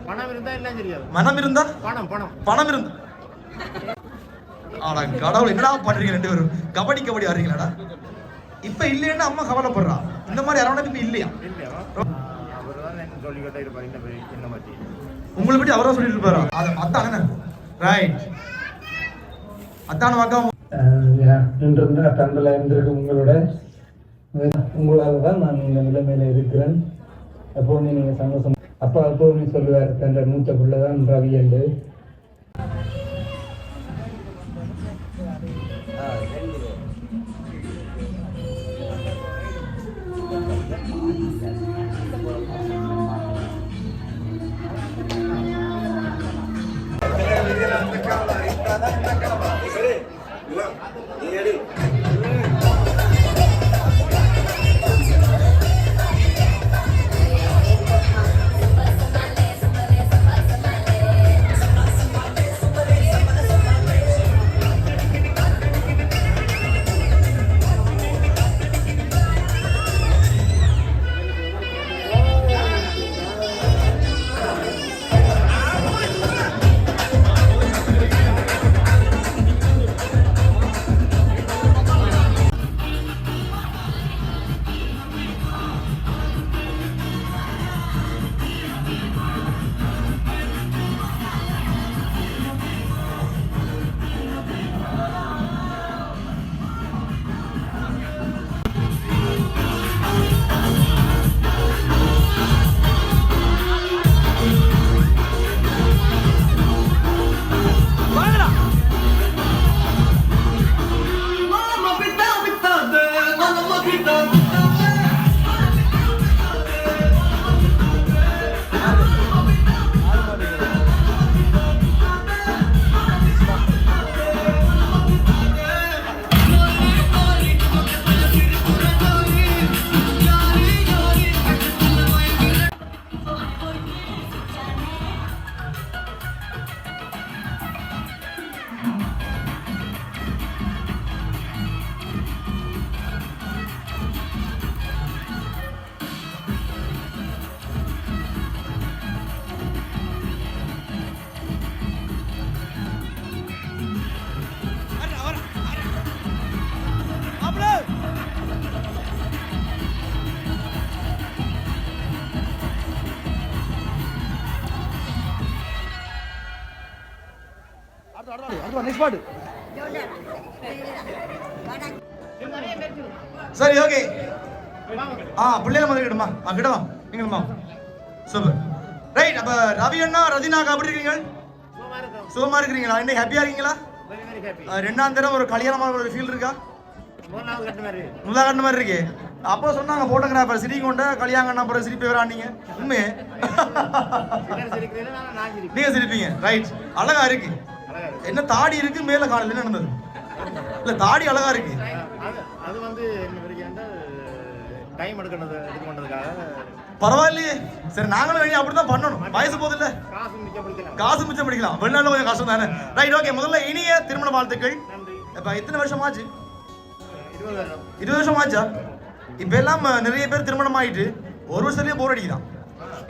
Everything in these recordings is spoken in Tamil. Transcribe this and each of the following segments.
பணம் இருந்தா எல்லாம் தெரியாது. மனம் இருந்தா? பணம் பணம். பணம் இருந்தா? ஆடா கடவுள் என்னடா பண்றீங்க ரெண்டு பேரும்? கபடி கபடி ஆடுறீங்களாடா? இப்ப இல்லைன்னா அம்மா கவலைப்படுறா. இந்த மாதிரி யாரோட இப்ப இல்லையா? உங்களை பற்றி அவரா சொல்லிட்டு இருப்பாரா? அது அத்தானே ரைட் அத்தான வாக்கம் நின்றிருந்த தந்தில் இருந்திருக்கு உங்களோட. உங்களால் தான் நான் இந்த நிலைமையில இருக்கிறேன். எப்போதுமே நீங்கள் சந்தோஷம் அப்பா எப்போதுமே சொல்லுவார் தன் மூத்த பிள்ளை தான் ரவி என்று சரி ஓகே ஆ பிள்ளைல மாதிரி கிடுமா ஆ கிடவா நீங்களுமா சூப்பர். ரைட் அப்ப ரவி அண்ணா ரதினாக்கா அப்படி இருக்கீங்க? சுகமா இருக்கிறீங்களா? இன்னைக்கு ஹாப்பியா இருக்கீங்களா? ரெண்டாம் தடவை ஒரு கல்யாணமான ஒரு ஃபீல் இருக்கா? மூணாவது கட்டு மாதிரி நல்லா கண்ட மாதிரி இருக்கு. அப்போ சொன்னாங்க போட்டோகிராஃபர் சிரிக்க கொண்ட கல்யாணம் பண்ண அப்புறம் சிரிப்பே வரானீங்க உண்மையே? நீங்க சிரிப்பீங்க. ரைட் அழகா இருக்கு. என்ன தாடி இருக்கு மேல காணல என்ன நடந்தது. இல்ல தாடி அழகா இருக்கு. அது வந்து டைம் எடுக்கிறது கொண்டதுக்காக பரவாயில்லையே. சரி நாங்களும் வேணி அப்படிதான் பண்ணணும். வயசு போது இல்ல. காசு மிச்சம் பிடிக்கலாம். வெளிநாட்டுல கொஞ்சம் கஷ்டம் தானே. ரைட் ஓகே முதல்ல இனிய திருமண வாழ்த்துக்கள். இப்ப எத்தனை வருஷம் ஆச்சு இருபது வருஷம் ஆச்சா இப்ப எல்லாம் நிறைய பேர் திருமணம் ஆயிட்டு ஒரு வருஷத்துலயே போர் அடிக்குதான்.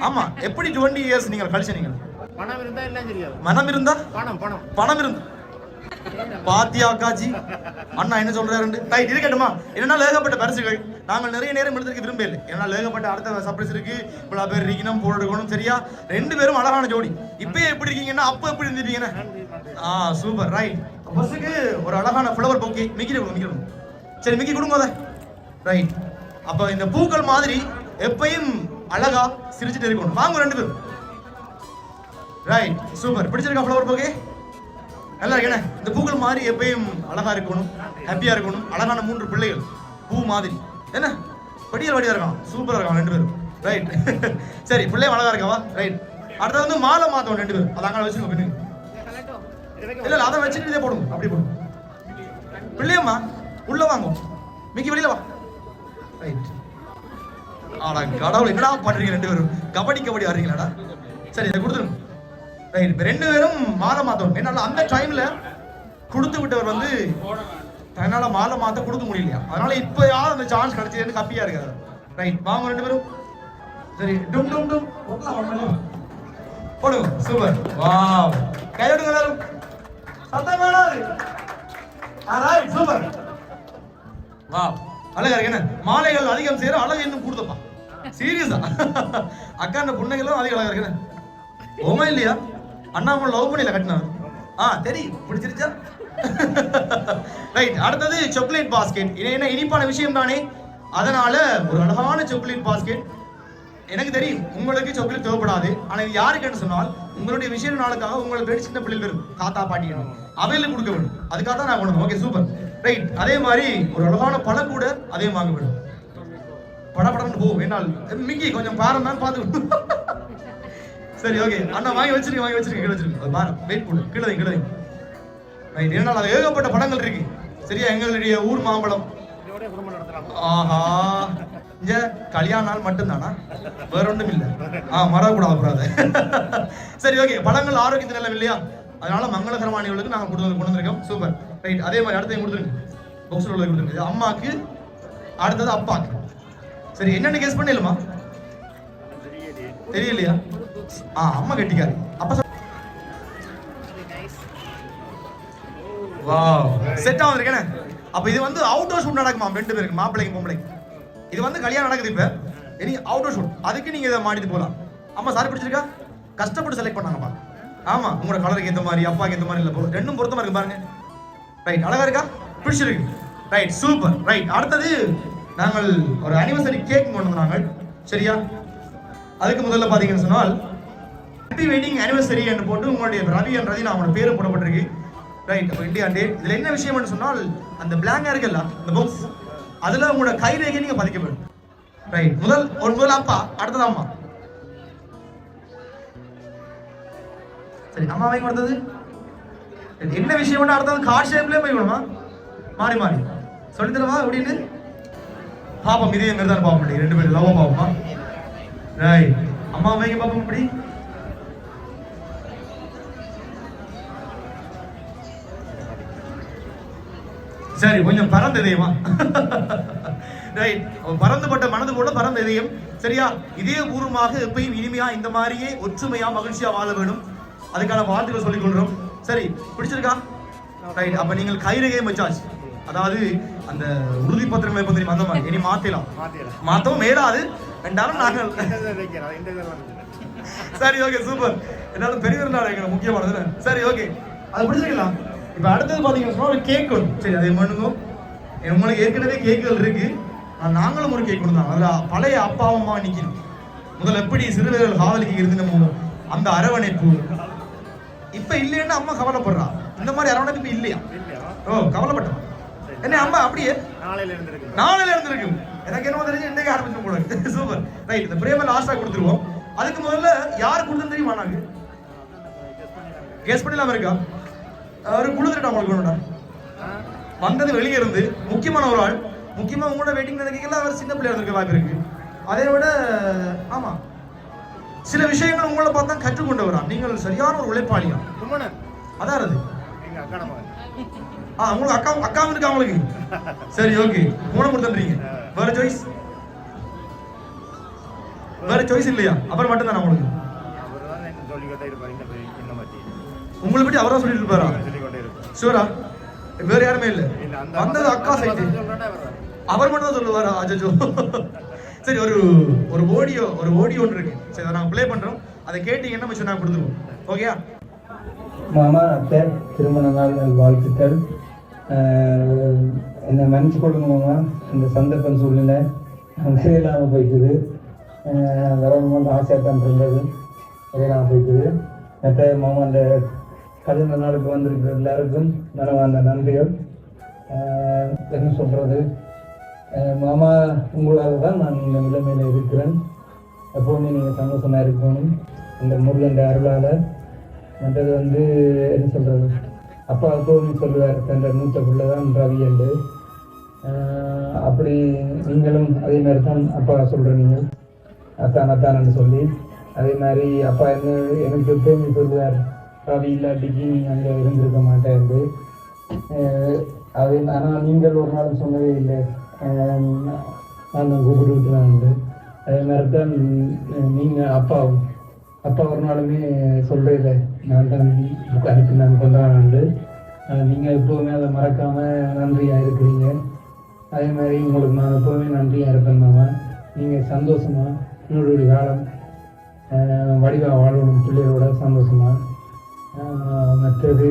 ஆமா எப்படி டுவெண்ட்டி இயர்ஸ் நீங்கள் கழிச்ச நீங்கள் பணம் இருந்தா எல்லாம் தெரியாது. மனம் இருந்தா? பணம் பணம். பணம் இருந்து? பாத்தியா அக்காஜி அண்ணா என்ன சொல்றாரு ரைட் இருக்கட்டுமா என்னன்னா ஏகப்பட்ட பரிசுகள்? நாங்கள் நிறைய நேரம் எடுத்துக்க விரும்பல ஏன்னா ஏகப்பட்ட அடுத்த சர்ப்ரைஸ் இருக்கு? இவ்வளவு பேர் இருக்கணும் எடுக்கணும் சரியா? ரெண்டு பேரும் அழகான ஜோடி. இப்பயே எப்படி இருக்கீங்கன்னா அப்ப எப்படி இருந்திருப்பீங்கன்னா ஆ சூப்பர் ரைட் பஸ்ஸுக்கு ஒரு அழகான ஃப்ளவர் பொக்கே மிக்கி கொடுங்க மிக்கி கொடுங்க. சரி மிக்கி கொடுங்க அதை. ரைட் அப்ப இந்த பூக்கள் மாதிரி எப்பயும் அழகா சிரிச்சுட்டு இருக்கணும். வாங்க ரெண்டு பேரும். ரைட் சூப்பர் பிடிச்சிருக்கா ஃப்ளவர் பொக்கே நல்லா இருக்கேனே. இந்த பூக்கள் மாதிரி எப்பயும் அழகா இருக்கணும் ஹாப்பியா இருக்கணும். அழகான மூன்று பிள்ளைகள். பூ மாதிரி. என்ன? படியல் வடியா இருக்கான். சூப்பரா இருக்கான் ரெண்டு பேரும். ரைட் சரி பிள்ளையும் அழகா இருக்காவா ரைட் அடுத்தது வந்து மாலை மாத்தோம் ரெண்டு பேரும். அதை அங்கே வச்சுருக்கோம் இல்ல அதை வச்சுட்டு இதே போடுங்க அப்படி போடுங்க பிள்ளையம்மா உள்ள வாங்கும் மிக்கி வெளியில வா. ரைட் ஆடா கடவுள் என்னடா பண்றீங்க ரெண்டு பேரும்? கபடி கபடி ஆடுறீங்களாடா? சரி இதை கொடுத்துருங்க. ரைட் ரெண்டு பேரும் மாலை மாத்தணும். என்னால அந்த டைம்ல கொடுத்து விட்டவர் வந்து தன்னால மாலை மாத்த கொடுக்க முடியலையா? அதனால இப்ப யார் அந்த சான்ஸ் கிடைச்சதுன்னு கப்பியா இருக்காரு. ரைட் வாங்க ரெண்டு பேரும். சரி டும் டும் டும். போடுங்க சூப்பர் வாவ் கையோடுங்க எல்லாரும். சத்தம் வேணாது சூப்பர் வாவ் அழகா இருக்கு என்ன? மாலைகள் அதிகம் செய்யற அழகு இன்னும் கொடுத்தப்பா சீரியஸா அக்கா அந்த புண்ணைகளும் அதிக அழகா இருக்கு என்ன? இல்லையா? அண்ணா உங்களை லவ் பண்ணியில கட்டினாரு ஆ தெரியும் பிடிச்சிருச்சா ரைட் அடுத்தது சாக்லேட் பாஸ்கெட் இது என்ன இனிப்பான விஷயம் தானே? அதனால ஒரு அழகான சாக்லேட் பாஸ்கெட் எனக்கு தெரியும் உங்களுக்கு சாக்லேட் தேவைப்படாது. ஆனா இது யாருக்குன்னு சொன்னால் உங்களுடைய விஷயம் நாளுக்காக உங்களை பேர் சின்ன பிள்ளைகள் வரும். தாத்தா பாட்டி அவையில கொடுக்க வேண்டும் அதுக்காக தான் நான் கொண்டு ஓகே சூப்பர் ரைட் அதே மாதிரி ஒரு அழகான பழம் கூட அதே வாங்க வேண்டும் படப்படம்னு போ வேணால் மிக்கி கொஞ்சம் பாரம் தான் பார்த்து சரி ஓகே அண்ணா வாங்கி வச்சிருக்கேன் வாங்கி வச்சிருக்கேன் கீழே வச்சிருக்கேன் வெயிட் போடு. கீழே வைங்க, கீழே வைங்க. ரைட் ஏன்னா ஏகப்பட்ட படங்கள் இருக்கு. சரியா எங்களுடைய ஊர் மாம்பழம். ஆஹா. இங்க கல்யாண நாள் மட்டும்தானா? வேற ஒன்றும் இல்லை. ஆ மறக்கூடாது அப்புறம் கூடாது சரி ஓகே பழங்கள் ஆரோக்கியத்தில் நிலம் இல்லையா? அதனால மங்களகரமானிகளுக்கு நாங்கள் கொடுத்து கொடுத்துருக்கோம் கொண்டு வந்திருக்கோம். சூப்பர் ரைட் அதே மாதிரி அடுத்த கொடுத்துருங்க. பாக்ஸில் உள்ளது கொடுத்துருங்க. அம்மாக்கு அடுத்தது அப்பாக்கு. சரி என்னென்ன கேஸ் பண்ணிடலாமா? தெரியலையா? ஆ அம்மா கட்டிக்காரு அப்ப சொல்- வாவ் செட் ஆகுதுருக்கேனே அப்ப இது வந்து அவுட்டோர் ஷூட் நடக்குமா? ரெண்டு பேருக்கு மாப்பிள்ளைக்கு பொம்பளைக்கு. இது வந்து கல்யாணம் நடக்குது இப்ப. இனி அவுட்டோர் ஷூட் அதுக்கு நீங்க இதை மாட்டிட்டு போலாம். அம்மா சாரி பிடிச்சிருக்கா? கஷ்டப்பட்டு செலக்ட் பண்ணாங்கப்பா. ஆமா உங்களோட கலருக்கு ஏத்த மாதிரி அப்பாக்கு ஏத்த மாதிரி இல்ல போல ரெண்டும் பொருத்தமா இருக்கு பாருங்க. ரைட் அழகா இருக்கா? பிடிச்சிருக்கு. ரைட் சூப்பர் ரைட் அடுத்தது நாங்கள் ஒரு அனிவர்சரி கேக் கொண்டு வந்தாங்க சரியா? அதுக்கு முதல்ல பாத்தீங்கன்னு சொன்னால் ஹாப்பி வெட்டிங் அனிவர்சரி என்று போட்டு உங்களுடைய ரவி என் ரதி அவனோட பேரு போடப்பட்டிருக்கு. ரைட் அப்போ இந்தியா டேட் இதில் என்ன விஷயம்னு சொன்னால் அந்த பிளாங்கா இருக்குல்ல அந்த புக்ஸ் அதில் உங்களோட கைரேகை நீங்கள் பதிக்க வேண்டும் ரைட் முதல் ஒரு முதல் அப்பா அடுத்தது அம்மா. சரி அம்மா வாங்கி கொடுத்தது என்ன விஷயம் அடுத்தது கார்ட் ஷேப்லேயே போய் விடுமா மாறி மாறி. சொல்லி தரவா அப்படின்னு பாப்போம் இதே மாதிரி தான் பாப்போம் ரெண்டு பேரும் லவ் பாப்போமா? ரைட் அம்மா வாங்கி பாப்போம் இப்படி? சரி கொஞ்சம் பரந்த இதயமா? ரைட் பறந்துபட்ட மனது போல பரந்த இதயம். சரியா? இதே பூர்வமாக எப்பயும் இனிமையா இந்த மாதிரியே ஒற்றுமையா மகிழ்ச்சியா வாழ வேணும் அதுக்கான வாழ்த்துக்கள் சொல்லிக் கொள்றோம் சரி பிடிச்சிருக்கா? ரைட் அப்ப நீங்கள் கைரேகையும் வச்சாச்சு அதாவது அந்த உறுதி பத்திரங்களை எப்ப தெரியுமா? அந்த மாதிரி. இனி மாத்தலாம் மாத்தவும் மேலாது. ரெண்டாலும் நாங்கள். சரி ஓகே சூப்பர் என்னால பெரியவர் நாள் எங்களுக்கு முக்கியமானது சரி ஓகே அது பிடிச்சிருக்கலாம் இப்போ அடுத்தது பாத்தீங்கன்னா சொன்னா ஒரு கேக் ஒன்று சரி அதை பண்ணுங்க உங்களுக்கு ஏற்கனவே கேக்குகள் இருக்கு. ஆனா நாங்களும் ஒரு கேக் தான். அதுல பழைய அப்பா அம்மா நிக்கணும். முதல்ல எப்படி சிறுவர்கள் காதலிக்கு இருந்தமோ அந்த அரவணைப்பு. இப்ப இல்லைன்னா அம்மா கவலைப்படுறா. இந்த மாதிரி அரவணைப்பு இல்லையா? ஓ கவலைப்பட்டோம் என்ன அம்மா அப்படியே? நாளையில இருந்திருக்கு நாளையில இருந்திருக்கு எனக்கு என்ன தெரிஞ்சு இன்னைக்கு ஆரம்பிச்சு கூட சூப்பர். ரைட் இந்த பிரேம லாஸ்டா கொடுத்துருவோம். அதுக்கு முதல்ல யார் கொடுத்தது தெரியுமா நாங்க கெஸ் பண்ணலாம இருக்கா? ஒரு கொடுத்துட்டா உங்களுக்கு வேணும்டா. வந்தது வெளியே இருந்து முக்கியமான ஒரு ஆள். முக்கியமா உங்களோட வெயிட்டிங் நினைக்கல அவர் சின்ன பிள்ளையா இருந்திருக்க வாய்ப்பு இருக்கு. அதை விட ஆமா. சில விஷயங்கள் உங்களை பார்த்தா கற்றுக்கொண்டவரா. நீங்கள் சரியான ஒரு உழைப்பாளியா? அதான் அது. ஆ உங்களுக்கு அக்கா அக்கா இருக்கா உங்களுக்கு சரி ஓகே மூணு கொடுத்துறீங்க வேற சாய்ஸ் வேற சாய்ஸ் இல்லையா? அப்புறம் மட்டும் தானே உங்களுக்கு அவர் உங்களை பற்றி அவரா சொல்லிட்டு இருப்பாரா? ஷூரா வேற யாருமே இல்ல. வந்தது அக்கா சொல்றாண்டா அவர் மட்டும் தான் சொல்லுவாரா? அஜோ சரி ஒரு ஒரு ஆடியோ ஒரு ஆடியோ ஒன்று இருக்கு. சரி அதை நாங்கள் ப்ளே பண்றோம். அதை கேட்டீங்கன்னா மிச்சம் நாங்கள் கொடுத்துருவோம். ஓகேயா மாமா அத்தை திருமண நாள் வாழ்த்துக்கள். என்னை மன்னிச்சு கொடுங்க மாமா? இந்த சந்தர்ப்பம் சூழ்நிலை அது இல்லாமல் போயிட்டுது. ஆஹ் வரணும்னு ஆசையாக தான் இருந்தது. அது இல்லாமல் போயிட்டுது. மற்ற மாமா அந்த கல்யாண நாளுக்கு வந்திருக்கிற எல்லாருக்கும் மனமார்ந்த நன்றிகள். என்ன சொல்கிறது மாமா உங்களால் தான் நான் இந்த நிலைமையில் இருக்கிறேன். எப்போவுமே நீங்கள் சந்தோஷமாக இருக்கணும். இந்த முருகன் அருளால். மற்றது வந்து என்ன சொல்கிறது அப்பா எப்போவுமே சொல்லுவார் தன் மூத்த பிள்ளை தான் ரவி என்று. அப்படி நீங்களும் அதே மாதிரி தான் அப்பா சொல்கிறீங்க அத்தான் அத்தான் சொல்லி அதே மாதிரி அப்பா என்ன எனக்கு எப்போவுமே சொல்லுவார் ரவி இல்லாட்டிக்கு நீ அங்கே இருந்திருக்க மாட்டேன் அது ஆனால் நீங்கள் ஒரு நாள் சொன்னதே இல்லை. நான் தான் கூப்பிட்டு விட்டுறாங்க அதே மாதிரி தான் நீங்கள் அப்பா அப்பா ஒரு நாளுமே சொல்கிறதில்ல நான் தான் புக் அனுப்பி நான் கொண்டாண்டு நீங்கள் எப்போவுமே அதை மறக்காமல் நன்றியாக இருக்கிறீங்க. அதே மாதிரி உங்களுக்கு நான் எப்போவுமே நன்றியாக இருப்பேன் மாமா. நீங்கள் சந்தோஷமா உங்களுடைய காலம் வடிவாக வாழணும் பிள்ளைகளோட சந்தோஷமா. மற்றது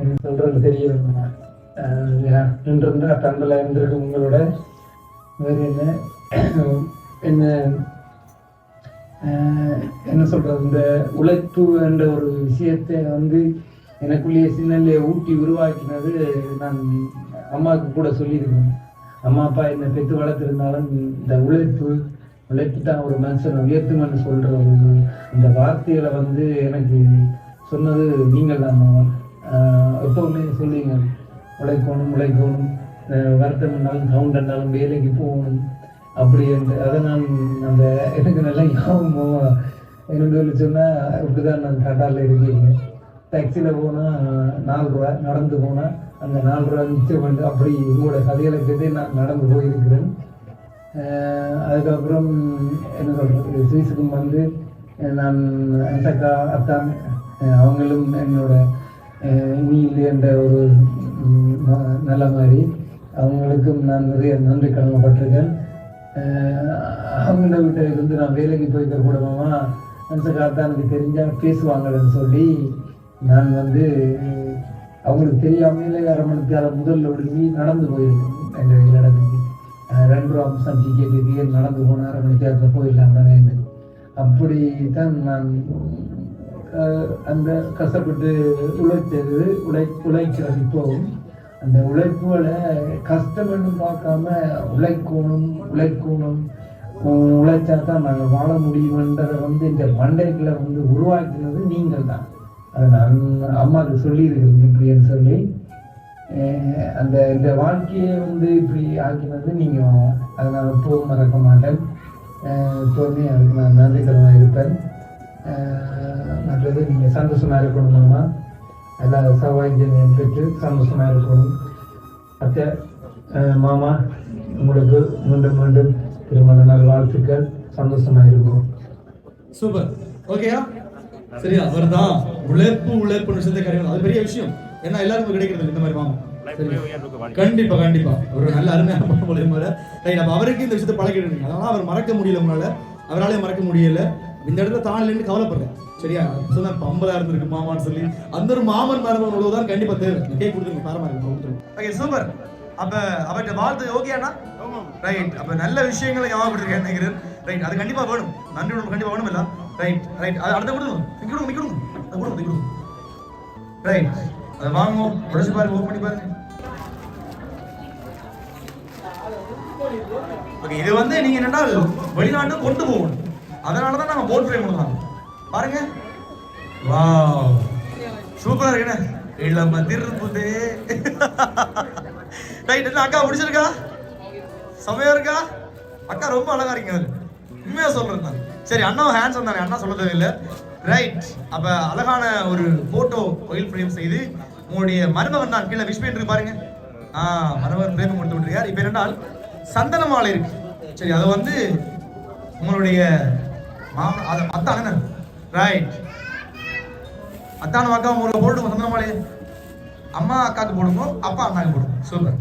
என்ன சொல்கிறது தெரியல நின்றிருந்தா தந்தில் இருந்திருக்கு உங்களோட. வேறு என்ன? என்ன என்ன சொல்றது இந்த உழைப்பு என்ற ஒரு விஷயத்தை வந்து எனக்குள்ளேயே சின்னலே ஊட்டி உருவாக்கினது நான் அம்மாவுக்கு கூட சொல்லியிருக்கேன். அம்மா அப்பா என்னை பெற்று வளர்த்துருந்தாலும் இந்த உழைப்பு உழைப்பு தான் ஒரு மனுஷனை உயர்த்துமன்னு சொல்ற ஒரு இந்த வார்த்தைகளை வந்து எனக்கு சொன்னது நீங்கள் தான் மாமா. எப்பவுமே சொல்லுவீங்க. உழைக்கணும் உழைக்கணும். வருத்தம் இருந்தாலும் சவுண்ட் இருந்தாலும் வேலைக்கு போகணும். அப்படி என்று. அதை நான் அந்த எனக்கு நல்லா ஞாபகம் எனக்கு சொல்லி சொன்னால் இப்படிதான் நான் கட்டாரில் இருக்கீங்க. டாக்ஸியில் போனால் நாலு ரூபா நடந்து போனால் அந்த நாலு ரூபா மிச்சம் வந்து அப்படி உங்களோட கதைகளை கேட்டு நான் நடந்து போயிருக்கிறேன். அதுக்கப்புறம் என்ன சொல்கிறது சுவிஸுக்கும் வந்து நான் அசக்கா அத்தான் அவங்களும் என்னோட நீல் என்ற ஒரு நல்ல மாதிரி அவங்களுக்கும் நான் நிறைய நன்றி கடமைப்பட்டிருக்கேன். அவங்கள அவங்க வீட்டை இருந்து நான் வேலைக்கு போய்க்க கூடமா அன்சக்கா அத்தானுக்கு தெரிஞ்சால் பேசுவாங்கன்னு சொல்லி நான் வந்து அவங்களுக்கு தெரியாமல் அரை மணிக்கு அதை முதல்ல ஒடுங்கி நடந்து போயிருக்கேன் எங்கள் ரெண்டு ரூபா அம்சம் டிக்கெட்டுக்கு நடந்து போன அரை மணி நேரத்தில் போயிடலாம் தானே அப்படி தான் நான் அந்த கஷ்டப்பட்டு உழைத்தது உழை உழைக்கிறது இப்போவும். அந்த உழைப்புகளை கஷ்டம்னு பார்க்காம உழைக்கணும் உழைக்கணும். உழைச்சா தான் நாங்கள் வாழ முடியும்ன்றதை வந்து இந்த மண்டைக்குள்ள வந்து உருவாக்கினது நீங்கள் தான் அதை நான் அம்மாவுக்கு சொல்லியிருக்கிறேன் இப்படின்னு சொல்லி அந்த இந்த வாழ்க்கையை வந்து இப்படி ஆக்கினது நீங்கள் அதை நான் எப்போவும் மறக்க மாட்டேன். எப்போதுமே அதுக்கு நான் நன்றிகரமாக இருப்பேன். மற்றது நீங்கள் சந்தோஷமாக இருக்கணுமாம்மா எல்லா சவாய்ஜனையும் பெற்று சந்தோஷமாக இருக்கணும். அத்தை மாமா உங்களுக்கு மீண்டும் மீண்டும் திருமண நாள் வாழ்த்துக்கள். சந்தோஷமாக இருக்கும் சூப்பர். ஓகேயா? சரியா வருதா உழைப்பு உழைப்பு விஷயத்தை கிடையாது அது பெரிய விஷயம். ஏன்னா எல்லாருக்கும் கிடைக்கிறது இல்லை. இந்த மாதிரி மாமா சரியா? கண்டிப்பா கண்டிப்பா. ஒரு நல்ல அருமையான பழமொழி முறை ரைட் அப்ப அவருக்கு இந்த விஷயத்தை பழகிட்டு அதனால அவர் மறக்க முடியல உங்களால அவராலே மறக்க முடியல. இந்த இடத்துல தான் இல்லைன்னு கவலைப்படுறேன் சரியா? சொன்ன பம்பலா இருந்திருக்கு மாமான்னு சொல்லி. அந்த ஒரு மாமன் மருமகன் உழவுதான் கண்டிப்பா தேவை. கேக் கொடுத்துருங்க பாரமா இருக்கு ஓகே சூப்பர். அப்ப அவர்கிட்ட வாழ்த்து. ஓகேண்ணா ரைட் அப்ப நல்ல விஷயங்களை ஞாபகப்படுத்திருக்கேன் நினைக்கிறேன். ரைட் அது கண்டிப்பா வேணும். நன்றி உணர்வு கண்டிப்பா வேணும் இல்ல ரைட் ரைட் அது அடுத்த கொடுங்க. கொடுங்க கொடுங்க. அது கொடுங்க மிக்க கொடுங்க. ரைட் அதை வாங்குவோம். உடச்சு பாருங்க ஓப்பன் பண்ணி பாருங்க. ஓகே இது வந்து நீங்க என்னன்னா வெளிநாட்டு கொண்டு போகணும். அதனால தான் நாங்க போட் ஃப்ரேம் பண்ணலாம் பாருங்க. வாவ் சூப்பரா இருக்குண்ணே இளம திருப்புதே ரைட் என்ன அக்கா முடிச்சிருக்கா? சமயம் இருக்கா? அக்கா ரொம்ப அழகா இருக்கீங்க. அது உண்மையா சொல்றேன் நான். சரி அண்ணா ஹேண்ட்ஸ் தானே அண்ணா சொல்ல தேவையில்லை ரைட் அப்ப அழகான ஒரு போட்டோ ஒயில் ஃப்ரேம் செய்து உங்களுடைய மருமகன் தான் கீழே விஷ்மி என்று பாருங்க ஆ மருமகன் பிரேமம் கொடுத்து விட்டுருக்கார் இப்போ என்னென்னால் சந்தன மாலை இருக்கு. சரி அதை வந்து உங்களுடைய மாமன் அதை அத்தான ரைட் அத்தான அக்கா உங்களுக்கு போடுங்க சந்தன மாலை அம்மா அக்காக்கு போடுங்க அப்பா அண்ணாக்கு போடுங்க. சூப்பர்.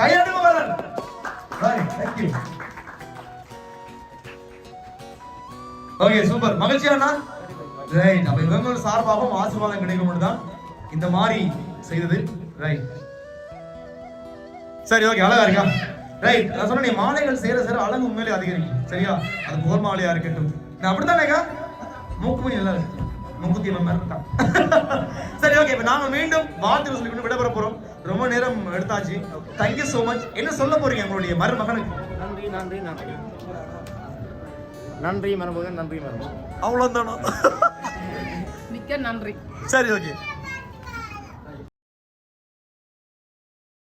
கையெழுத்து right thank you okay super. மகிழ்ச்சியாண்ணா right அப்ப இவங்க சார்பாகவும் ஆசீர்வாதம் கிடைக்கும் தான் இந்த மாதிரி செய்தது. ரைட் சரி ஓகே அழகா இருக்கா? ரைட் நான் சொன்ன நீ மாலைகள் சேர சேர அழகு உண்மையிலே அதிகரிக்கும். சரியா? அது போர் மாலையா இருக்கட்டும். நான் அப்படித்தானேக்கா மூக்குமணி நல்லா இருக்கு. மூக்குத்தி இருக்கான் சரி ஓகே இப்போ நாம மீண்டும் வாழ்த்து சொல்லி கொண்டு விடைபெற போறோம். ரொம்ப நேரம் எடுத்தாச்சு. தேங்க்யூ so மச் என்ன சொல்ல போறீங்க உங்களுடைய மருமகனுக்கு? நன்றி நன்றி நன்றி. நன்றி மருமகன் நன்றி மருமகன். அவ்வளவுதானா? மிக்க நன்றி. சரி ஓகே.